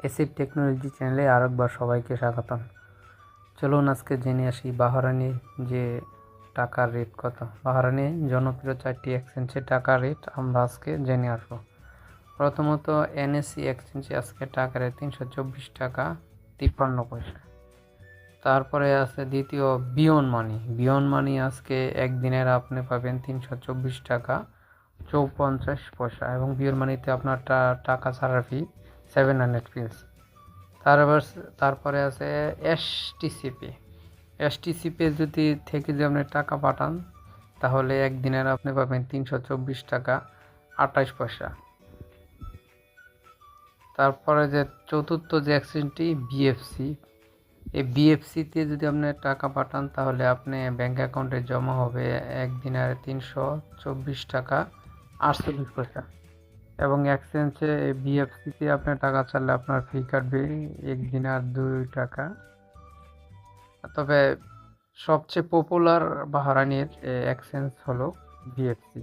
এসিপ technology চ্যানেলে আরেকবার সবাইকে স্বাগতম। চলুন আজকে জেনে আসি বাহারানি যে টাকার রেট কত। বাহারানি জনপ্রিয় চারটি এক্সচেঞ্জের টাকার রেট আমরা আজকে জেনে আসব। প্রথমত এনএসসি এক্সচেঞ্জে আজকে টাকার রেট তিনশো চব্বিশ টাকা তিপ্পান্ন পয়সা। তারপরে আছে দ্বিতীয় বিয়ন মানি বিয়ন মানি আজকে একদিনের আপনি পাবেন তিনশো চব্বিশ টাকা চৌপঞ্চাশ পয়সা এবং বিয়ন মানিতে আপনার টাকা ছাড়ার ফি সেভেন হান্ড্রেড পিলস তারপর তারপরে আছে এসটিসিপি এসটিসিপি যদি থেকে যদি আপনি টাকা পাঠান, তাহলে একদিনের আপনি পাবেন তিনশো চব্বিশ টাকা আঠাশ পয়সা। তারপরে যে চতুর্থ যে এক্সচেঞ্জটি বিএফসি এই বিএফসিতে যদি আপনি টাকা পাঠান, তাহলে আপনি ব্যাঙ্ক অ্যাকাউন্টে জমা হবে একদিনের তিনশো চব্বিশ টাকা আটচল্লিশ পয়সা। এবং এক্সচেঞ্জে বিএফসিতে আপনি টাকা ছাড়লে আপনার ফি কাটবে একদিন আর দুই টাকা। তবে সবচেয়ে পপুলার বাহারানির এক্সচেঞ্জ হলো বিএফসি